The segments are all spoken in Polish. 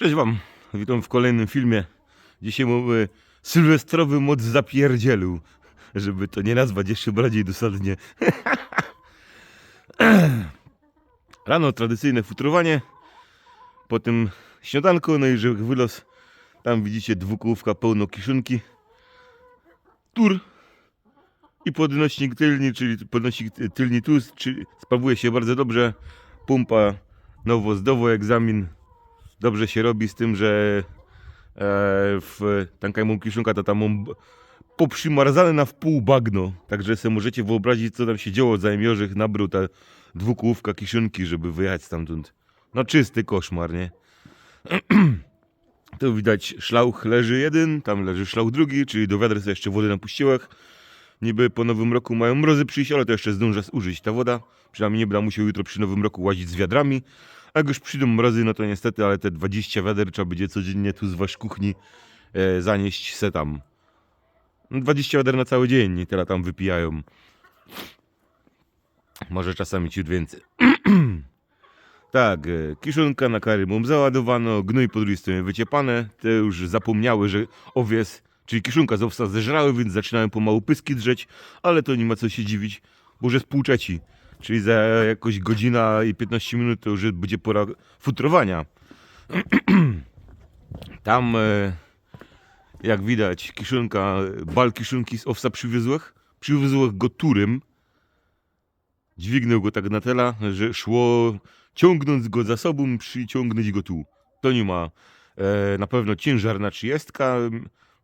Cześć Wam, witam w kolejnym filmie. Dzisiaj mamy sylwestrowy moc zapierdzielu, żeby to nie nazwać jeszcze bardziej dosadnie. Rano tradycyjne futrowanie, potem śniadanko, no i że wylos, tam widzicie dwukółówka pełno kiszonki, tur. I podnośnik tylny, czyli podnośnik tylny tu, czyli sprawuje się bardzo dobrze, pompa nowo zdowo egzamin dobrze się robi z tym, że e, w tankajmą kiszonka to tam mam poprzymarzane na wpół bagno. Także sobie możecie wyobrazić, co tam się działo, zanim Jorzech nabrał ta dwukółówka kiszonki, żeby wyjechać stamtąd. No czysty koszmar, nie? Tu widać szlauch leży jeden, tam leży szlauch drugi, czyli do wiadra jeszcze wody napuściłek. Niby po nowym roku mają mrozy przyjść, ale to jeszcze zdążę zużyć ta woda. Przynajmniej nie będę musiał jutro przy nowym roku łazić z wiadrami. A jak już przyjdą mrozy, no to niestety, ale te 20 wiader trzeba będzie codziennie tu z wasz kuchni e, zanieść se tam. No 20 wiader na cały dzień, tyle tam wypijają. Może czasami ciut więcej. tak, e, kiszonka na kary mam załadowano, gnój po drugiej stronie wyciepane. Te już zapomniały, że owies, czyli kiszonka z owsa zeżrały, więc zaczynają pomału pyski drzeć, ale to nie ma co się dziwić, bo już jest pół trzeci. Czyli za jakoś godzina i 15 minut to już będzie pora futrowania. Tam, e, jak widać, kiszonka, bal kiszonki z owsa przywiozłych. Przywiozłych go turym. Dźwignął go tak na tela, że szło ciągnąc go za sobą, przyciągnąć go tu. To nie ma e, na pewno ciężar na 30.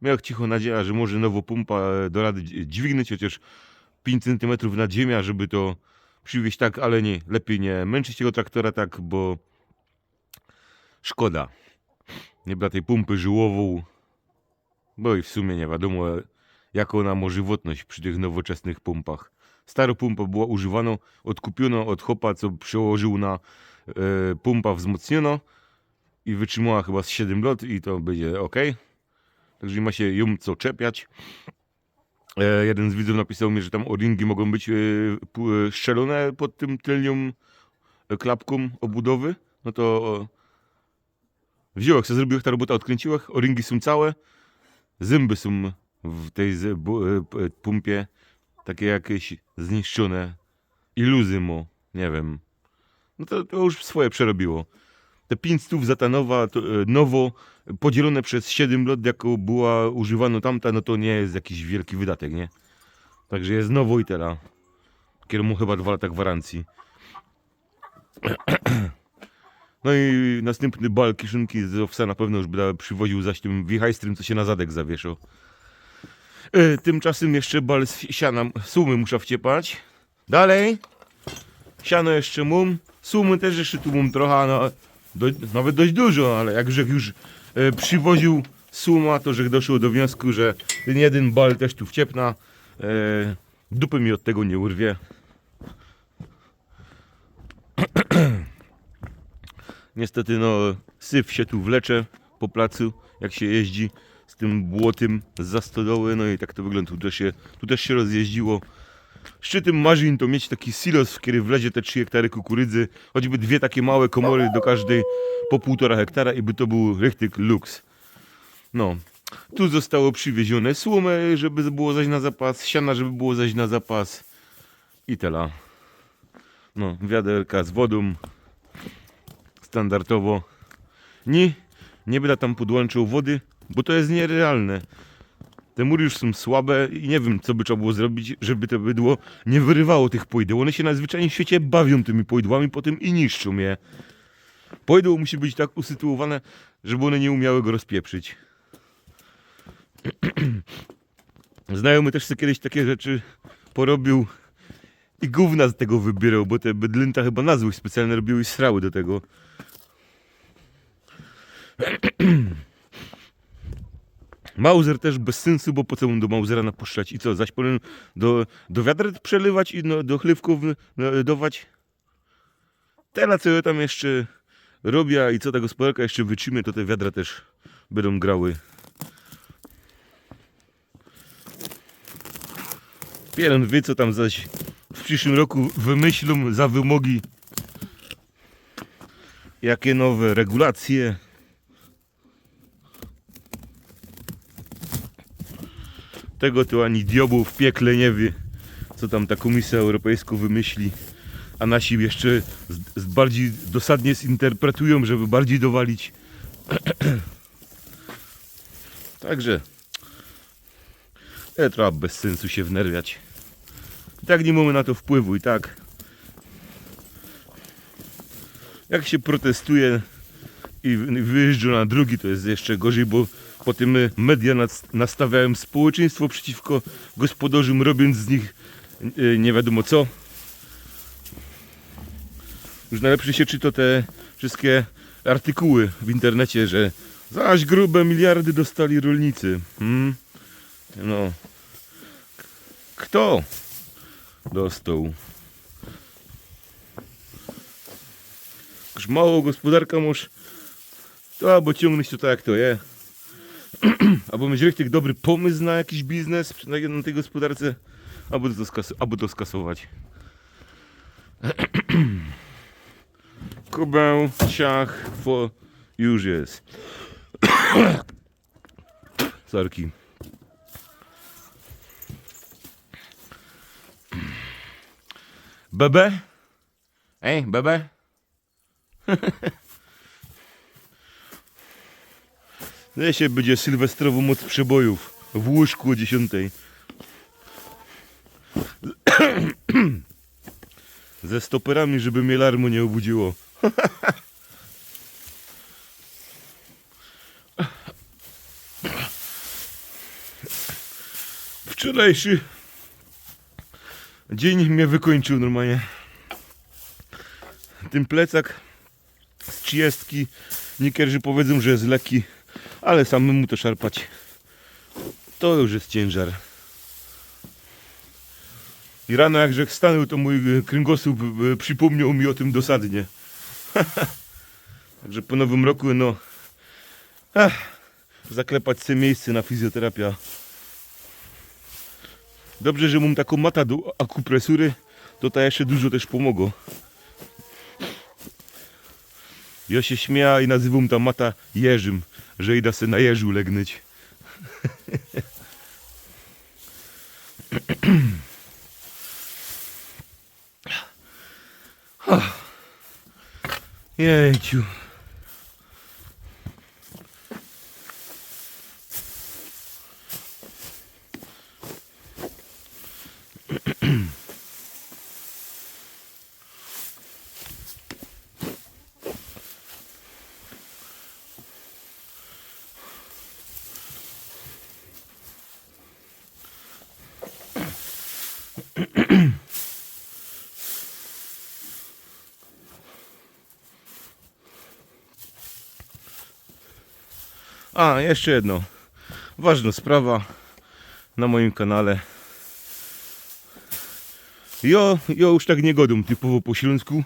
Miał cicho nadzieję, że może nowo pompa do rady dź- dźwignąć, chociaż 5 cm nad ziemia, żeby to przywieźć tak, ale nie, lepiej nie męczyć tego traktora tak, bo szkoda. Nie bra tej pompy żyłową, bo i w sumie nie wiadomo, jaką ona ma żywotność przy tych nowoczesnych pompach. Stara pompa była używana, odkupiono od chopa, co przełożył na e, pompa wzmocniono i wytrzymała chyba z 7 lat i to będzie ok. Także nie ma się ją co czepiać. E, jeden z widzów napisał mi, że tam o-ringi mogą być e, e, strzelone pod tym tylnią e, klapką obudowy. No to o, wziąłem, sobie zrobiłem ta robota, odkręciłem, o-ringi są całe, zęby są w tej z, e, p- pumpie takie jakieś zniszczone i luzy mu, nie wiem. No to, to już swoje przerobiło. Te 5 stów za ta nowa, to, e, nowo podzielone przez 7 lat, jako była używana tamta, no to nie jest jakiś wielki wydatek, nie? Także jest nowo i teraz. Kierumu chyba dwa lata gwarancji. No i następny bal kiszonki z owsa na pewno już będę przywoził zaś tym wichajstrym, co się na zadek zawieszał. E, tymczasem jeszcze bal z siana, sumy muszę wciepać. Dalej. Siano jeszcze mum. Sumy też jeszcze tu mum trochę, no, do, nawet dość dużo, ale jak Grzech już e, przywoził suma, to Żech doszło do wniosku, że ten jeden bal też tu wciepna. E, dupy mi od tego nie urwie. Niestety no syf się tu wlecze po placu, jak się jeździ z tym błotem z zastodoły, no i tak to wygląda. Tu też się, tu też się rozjeździło. Szczytem marzeń to mieć taki silos, w który wlezie te 3 hektary kukurydzy, choćby dwie takie małe komory do każdej po półtora hektara i by to był rychtyk luks. No, tu zostało przywiezione słomy, żeby było zaś na zapas, siana, żeby było zaś na zapas i tela. No, wiaderka z wodą, standardowo. Nie, nie będę tam podłączył wody, bo to jest nierealne. Te mury już są słabe i nie wiem, co by trzeba było zrobić, żeby to bydło nie wyrywało tych pojdeł. One się najzwyczajniej w świecie bawią tymi pojdłami, potem i niszczą je. Pojdło musi być tak usytuowane, żeby one nie umiały go rozpieprzyć. Znajomy też sobie kiedyś takie rzeczy porobił i gówna z tego wybierał, bo te bydlęta chyba na złość specjalnie robiły srały do tego. Mauser też bez sensu, bo po co mu do Mausera napuszczać i co, zaś do, do wiadra przelewać i no, do chlewków no, dawać? Teraz co ja tam jeszcze robię i co ta gospodarka jeszcze wytrzymy, to te wiadra też będą grały. Pieren wie co tam zaś w przyszłym roku wymyślą za wymogi. Jakie nowe regulacje Tego to ani diabł w piekle nie wie, co tam ta Komisja Europejska wymyśli. A nasi jeszcze z, z bardziej dosadnie zinterpretują, żeby bardziej dowalić. Także nie trzeba bez sensu się wnerwiać. I tak nie mamy na to wpływu i tak. Jak się protestuje i wyjeżdża na drugi, to jest jeszcze gorzej, bo potem e, media nas- nastawiają społeczeństwo przeciwko gospodarzom, robiąc z nich e, nie wiadomo co. Już najlepsze się czyta te wszystkie artykuły w internecie, że zaś grube miliardy dostali rolnicy. Hmm? No. Kto dostał? Już mało gospodarka może to albo ciągnąć to tak jak to je. albo mieć richtig dobry pomysł na jakiś biznes na, na tej gospodarce, albo to, skas- albo to skasować. Kubę, ciach, fo, już jest. Sorki. Bebe? Ej, bebe? się będzie sylwestrową moc przebojów w łóżku o 10. Ze stoperami, żeby mnie larmo nie obudziło. Wczorajszy dzień mnie wykończył normalnie. Ten plecak z trzydziestki Niektórzy powiedzą, że jest lekki, ale samemu to szarpać to już jest ciężar. I rano jak żech stanął, to mój e, kręgosłup e, przypomniał mi o tym dosadnie. Także po nowym roku, no, ach, zaklepać sobie miejsce na fizjoterapię. Dobrze, że mam taką matę do akupresury, to ta jeszcze dużo też pomogło. Ja się śmieję i nazywam ta mata Jerzym, że idę se na jeżu legnyć. Jejciu. A, jeszcze jedno. Ważna sprawa na moim kanale. Jo, jo już tak nie godą typowo po śląsku,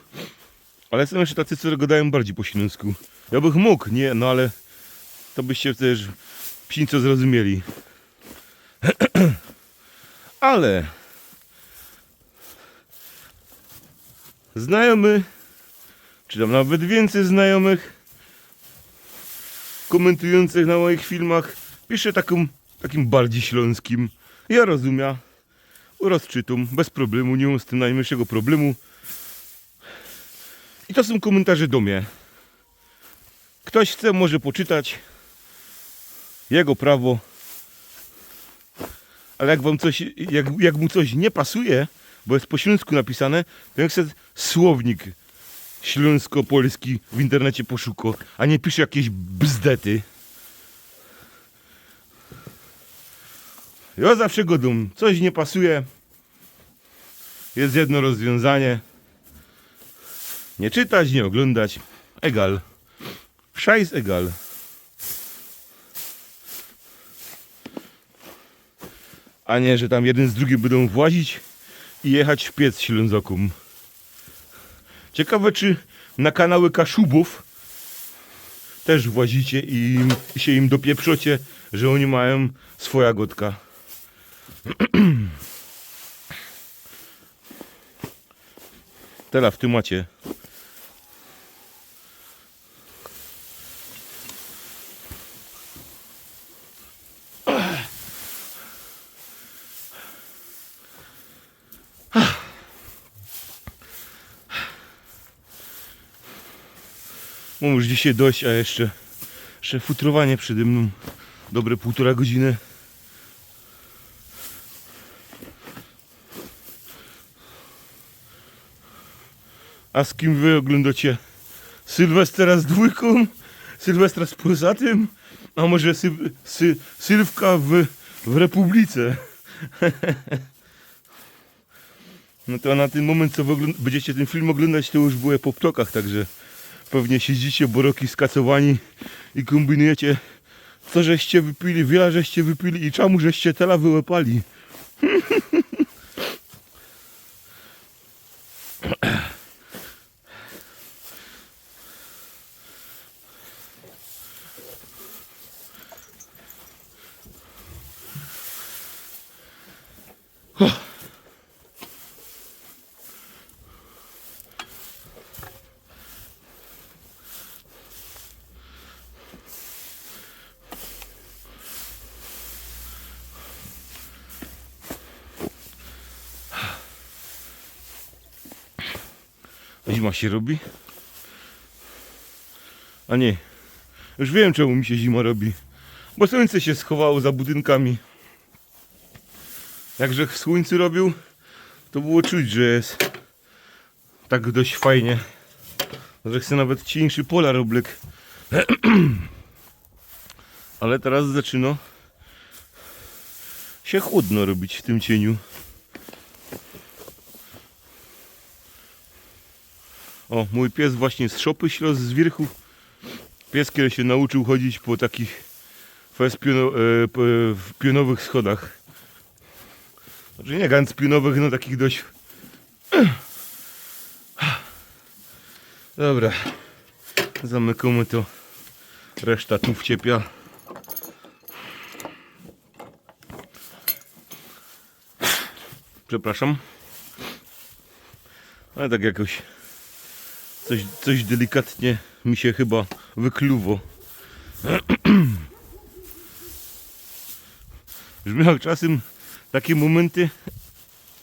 ale są jeszcze tacy, co gadają bardziej po śląsku. Ja bych mógł, nie, no ale to byście też psińco zrozumieli. ale znajomy, czy tam nawet więcej znajomych komentujących na moich filmach pisze taką, takim bardziej śląskim. Ja rozumiem, rozczytum, bez problemu, nie mam z tym najmniejszego problemu. I to są komentarze do mnie. Ktoś chce, może poczytać. Jego prawo. Ale jak wam coś, jak, jak mu coś nie pasuje, bo jest po śląsku napisane, to jak sobie słownik śląsko-polski w internecie poszuko, a nie pisze jakieś bzdety. Ja zawsze go dum. Coś nie pasuje. Jest jedno rozwiązanie. Nie czytać, nie oglądać. Egal. Szajs egal. A nie, że tam jeden z drugim będą włazić i jechać w piec ślązokum. Ciekawe, czy na kanały Kaszubów też włazicie i, im, się im dopieprzocie, że oni mają swoja gotka. Teraz w tym macie. Mam już dzisiaj dość, a jeszcze, jeszcze futrowanie przede mną. Dobre półtora godziny. A z kim wy oglądacie? Sylwestra z dwójką? Sylwestra z Polsatym? A może sy, sy, Sylwka w, w Republice? No to na ten moment, co będziecie ten film oglądać, to już były po ptokach, także pewnie siedzicie boroki skacowani i kombinujecie, co żeście wypili, wiele żeście wypili i czemu żeście tela wyłapali. Zima się robi? A nie. Już wiem czemu mi się zima robi. Bo słońce się schowało za budynkami. Jakże w słońcu robił, to było czuć, że jest tak dość fajnie. Że chcę nawet cieńszy polar oblek. Ale teraz zaczyna się chłodno robić w tym cieniu. O, mój pies właśnie z szopy ślos z wierchu. Pies, który się nauczył chodzić po takich piono, e, w pionowych schodach. Znaczy nie ganz pionowych, no takich dość... Dobra. Zamykamy to. Reszta tu wciepia. Przepraszam. Ale tak jakoś Coś, coś delikatnie mi się chyba wykluwo. Już miał czasem takie momenty,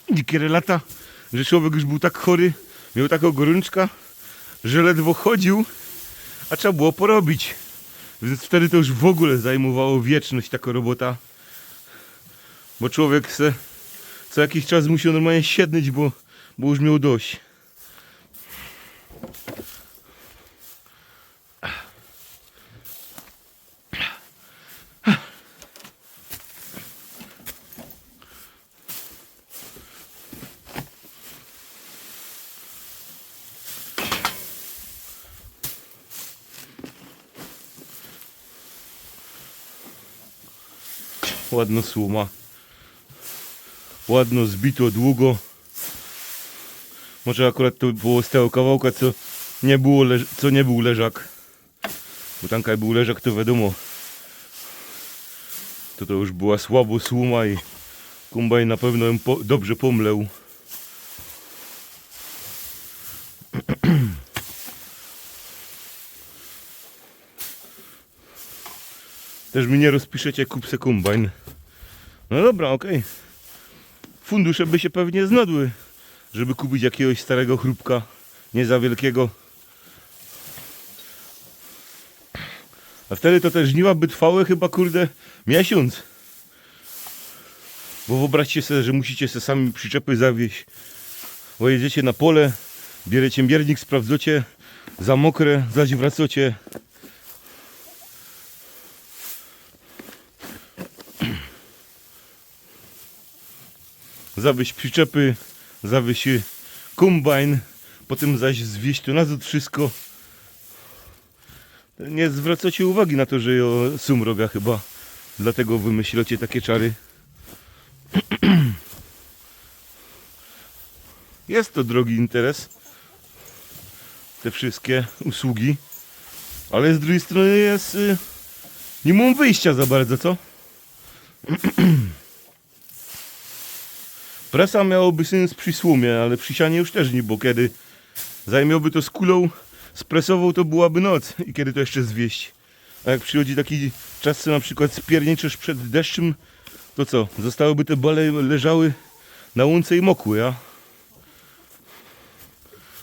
niekiedy lata, że człowiek już był tak chory, miał taką gorączka, że ledwo chodził, a trzeba było porobić. Więc wtedy to już w ogóle zajmowało wieczność taka robota. Bo człowiek se co jakiś czas musiał normalnie siednieć, bo, bo już miał dość. Ładno słoma. Ładno zbito długo. Może akurat to było z tego kawałka, co nie, było co nie był leżak. Bo tam był leżak, to wiadomo. To to już była słabo słoma i kombajn na pewno dobrze pomlał. Też mi nie rozpiszecie, kup se kombajn. No dobra, okej. Fundusze by się pewnie znadły, żeby kupić jakiegoś starego chrupka, nie za wielkiego. A wtedy to te żniwa by trwały chyba, kurde, miesiąc. Bo wyobraźcie sobie, że musicie sobie sami przyczepy zawieźć. Bo jedziecie na pole, bierzecie miernik, sprawdzacie, za mokre, zaś wracacie. Zawieźć przyczepy, zawieźć y, kombajn, potem zaś zwieść to nazad wszystko. Nie zwracacie uwagi na to, że jo sumroga chyba. Dlatego wymyślacie takie czary. Jest to drogi interes. Te wszystkie usługi. Ale z drugiej strony jest... Y, nie mam wyjścia za bardzo, co? Presa miałoby sens przy słumie, ale przy sianie już też nie, bo kiedy zajmiałby to z kulą spresową, to byłaby noc i kiedy to jeszcze zwieść. A jak przychodzi taki czas, co na przykład spierniczysz przed deszczem, to co? Zostałyby te bale leżały na łące i mokły, a?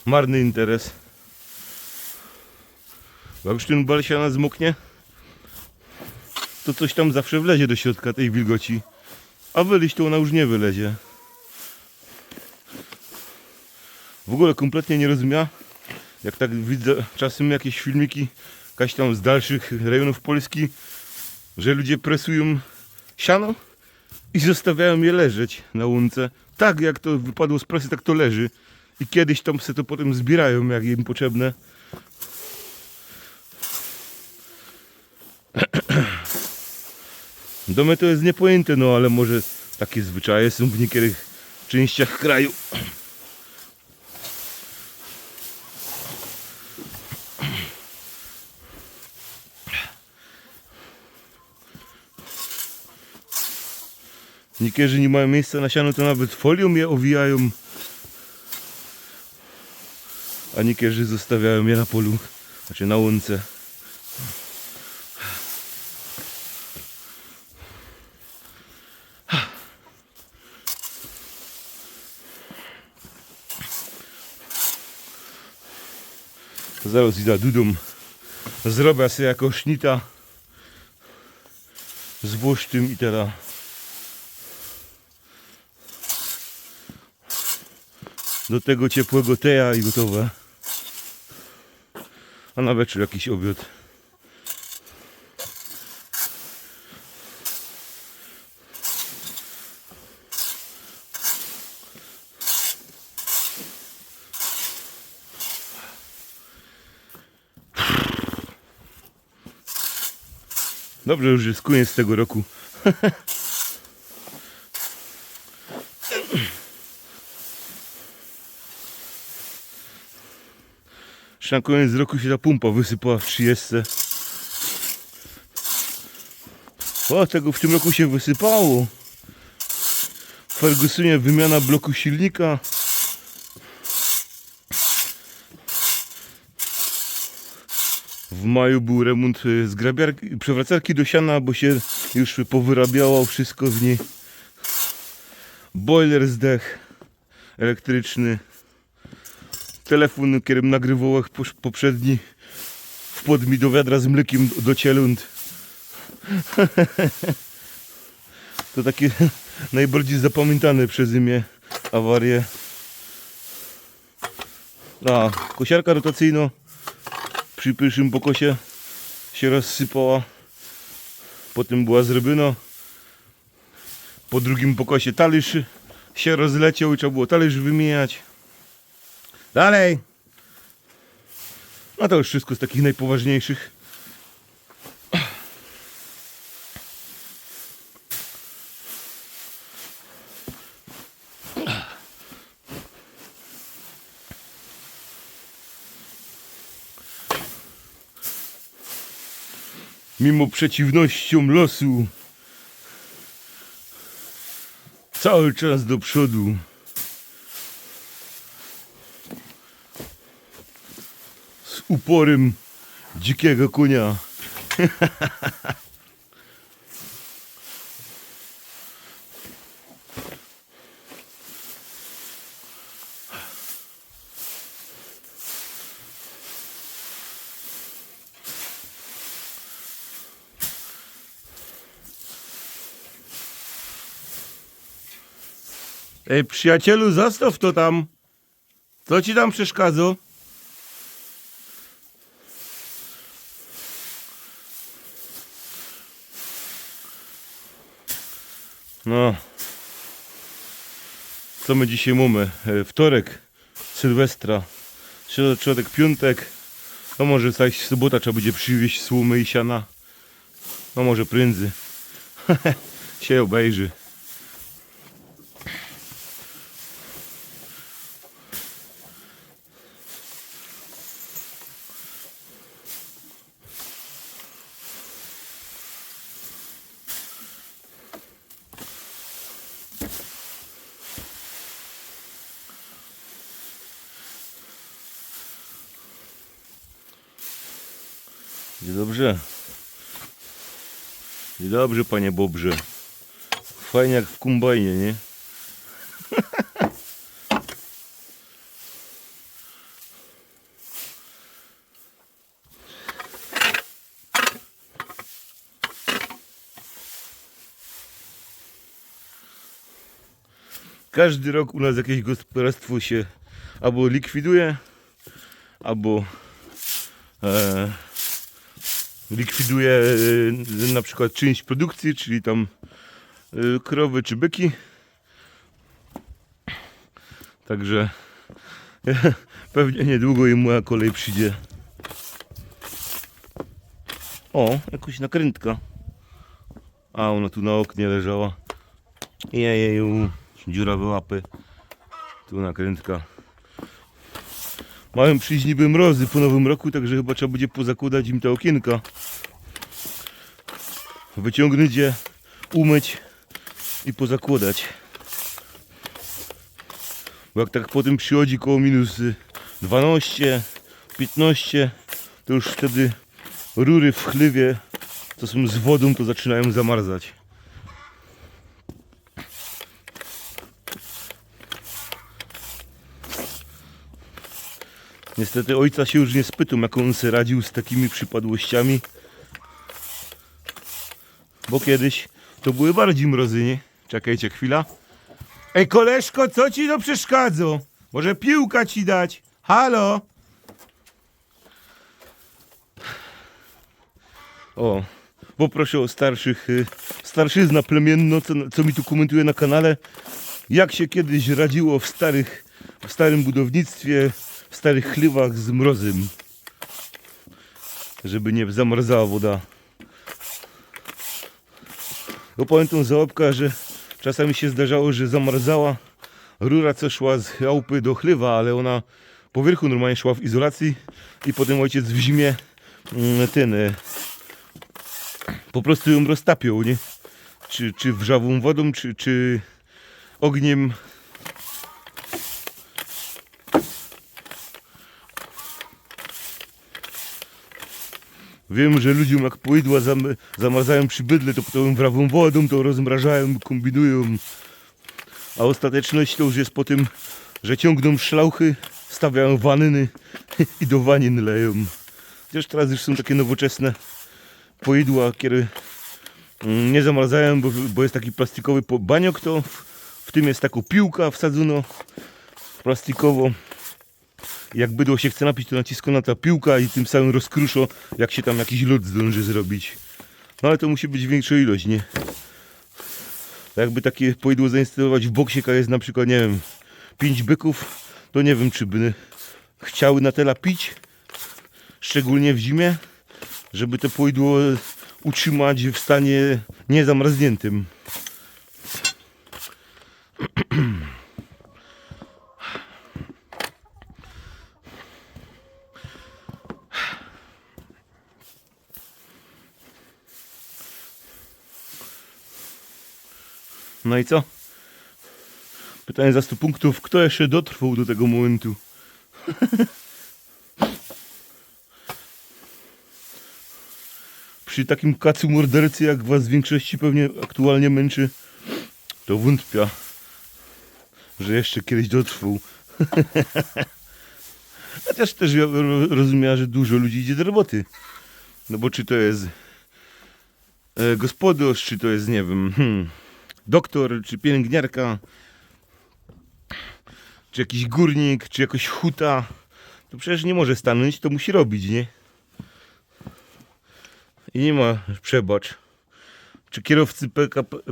Marny interes. Jak już ten bal siana zmoknie, to coś tam zawsze wlezie do środka tej wilgoci. A wyleźć to ona już nie wylezie. W ogóle kompletnie nie rozumiem, jak tak widzę czasem jakieś filmiki, jakaś tam z dalszych rejonów Polski, że ludzie presują siano i zostawiają je leżeć na łunce. Tak jak to wypadło z presy, tak to leży. I kiedyś tam se to potem zbierają, jak im potrzebne. Do mnie to jest niepojęte, no ale może takie zwyczaje są w niektórych częściach kraju. Niektórzy nie mają miejsca na siano, to nawet folią je owijają. A niektórzy zostawiają je na polu, znaczy na łące. Zaraz idę dudą. Zrobię sobie jako sznita z włoszczym i teraz do tego ciepłego teja i gotowe. A na wieczór jakiś obiad. Dobrze, już jest koniec tego roku. Jeszcze na koniec roku się ta pumpa wysypała w 30. O, tego w tym roku się wysypało. W Fergusonie wymiana bloku silnika. W maju był remont y, zgrabiarki, przewracarki do siana, bo się już powyrabiało wszystko w niej. Boiler zdech elektryczny telefon, którym nagrywałem posz- poprzedni wpadł mi do wiadra z mlekiem do cieląt. To takie najbardziej zapamiętane przeze mnie awarie. A, kosiarka rotacyjna przy pierwszym pokosie się rozsypała. Potem była zrobiona. Po drugim pokosie talerz się rozleciał i trzeba było talerz wymieniać. Dalej. No to już wszystko z takich najpoważniejszych. Mimo przeciwnościom losu cały czas do przodu. Z uporem dzikiego konia. Ej, przyjacielu, zostaw to tam. Co ci tam przeszkadza? No. Co my dzisiaj mamy? E, Wtorek, Sylwestra, środa, czwartek, piątek. No może zaś sobota trzeba będzie przywieźć słomy i siana. No może prędzej. się obejrzy. Idzie dobrze. Idzie dobrze, panie Bobrze. Fajnie jak w kombajnie, nie? Każdy rok u nas jakieś gospodarstwo się albo likwiduje, albo e, likwiduje e, na przykład część produkcji, czyli tam e, krowy czy byki. Także pewnie niedługo i moja kolej przyjdzie. O, jakaś nakrętka. A ona tu na oknie leżała. Jejeju, dziurawe łapy. Tu nakrętka. Mają przyjść niby mrozy po nowym roku, także chyba trzeba będzie pozakładać im te okienka. Wyciągnąć je, umyć i pozakładać. Bo jak tak potem przychodzi koło minus y, 12, 15, to już wtedy rury w chlewie, co są z wodą, to zaczynają zamarzać. Niestety ojca się już nie spytam, jak on sobie radził z takimi przypadłościami. Bo kiedyś to były bardziej mrozy, nie? Czekajcie chwila. Ej koleżko, co ci to przeszkadza? Może piłka ci dać? Halo? O, poproszę o starszych, y, starszyzna plemienno, co, co mi tu komentuje na kanale, jak się kiedyś radziło w starych, w starym budownictwie, w starych chlewach z mrozem, żeby nie zamarzała woda. Bo pamiętam załapka, że czasami się zdarzało, że zamarzała rura, co szła z chałupy do chlewa, ale ona po wierchu normalnie szła w izolacji i potem ojciec w zimie mm, ten e, po prostu ją roztapiał, nie? Czy, czy wrzawą wodą, czy, czy ogniem. Wiem, że ludziom jak poidła zam, zamarzają przy bydle, to potem wrawą wodą to rozmrażają, kombinują. A ostateczność to już jest po tym, że ciągną szlauchy, stawiają wanny i do wanin leją. Chociaż teraz już są takie nowoczesne poidła, kiedy mm, nie zamarzają, bo, bo jest taki plastikowy baniok, to w, w tym jest taka piłka wsadzona plastikowo. Jak bydło się chce napić, to naciskana ta piłka i tym samym rozkruszo, jak się tam jakiś lód zdąży zrobić. No ale to musi być większa ilość, nie? Jakby takie poidło zainstalować w boksie, jest na przykład, nie wiem, 5 byków, to nie wiem, czy by chciały na tela pić, szczególnie w zimie, żeby to poidło utrzymać w stanie niezamarzniętym. No i co? Pytanie za 100 punktów. Kto jeszcze dotrwał do tego momentu? Przy takim kacu mordercy, jak was w większości pewnie aktualnie męczy, to wątpię, że jeszcze kiedyś dotrwał. Chociaż też rozumiem, że dużo ludzi idzie do roboty. No bo czy to jest e, gospodarz, czy to jest, nie wiem, hmm, doktor, czy pielęgniarka, czy jakiś górnik, czy jakoś huta, to przecież nie może stanąć, to musi robić, nie? I nie ma przebacz. Czy kierowcy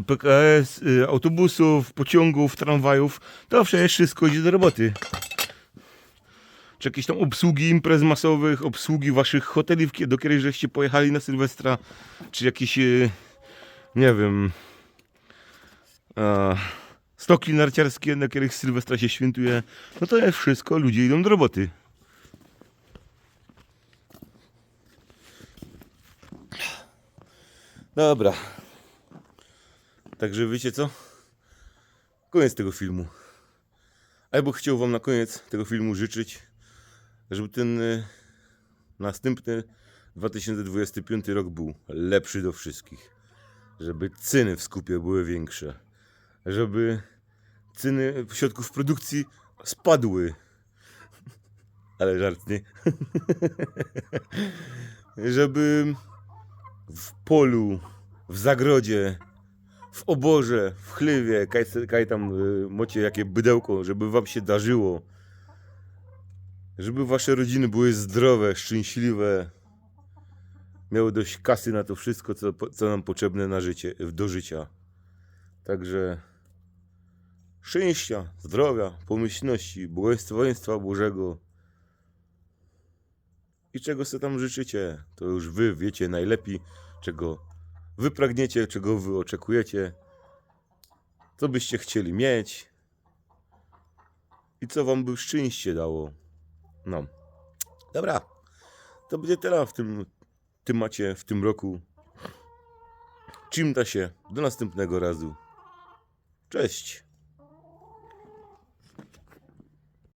PKS, y, autobusów, pociągów, tramwajów, to przecież wszystko idzie do roboty. Czy jakieś tam obsługi imprez masowych, obsługi waszych hoteli, do których żeście pojechali na Sylwestra, czy jakieś, y, nie wiem, stoki narciarskie, na których Sylwestra się świętuje, no to jest wszystko, ludzie idą do roboty. Dobra. Także wiecie co? Koniec tego filmu. Albo chciał wam na koniec tego filmu życzyć, żeby ten y, następny 2025 rok był lepszy do wszystkich. Żeby ceny w skupie były większe. Żeby ceny środków produkcji spadły. Ale żart, nie? żeby w polu, w zagrodzie, w oborze, w chlywie, kaj, kaj tam y, mocie jakie bydełko, żeby wam się darzyło. Żeby wasze rodziny były zdrowe, szczęśliwe. Miały dość kasy na to wszystko, co, co nam potrzebne na życie, do życia. Także szczęścia, zdrowia, pomyślności, błogosławieństwa Bożego. I czego sobie tam życzycie, to już wy wiecie najlepiej, czego wy pragniecie, czego wy oczekujecie, co byście chcieli mieć i co wam by szczęście dało. No. Dobra. To będzie tyle w tym temacie, w tym roku. Czym da się. Do następnego razu. Cześć.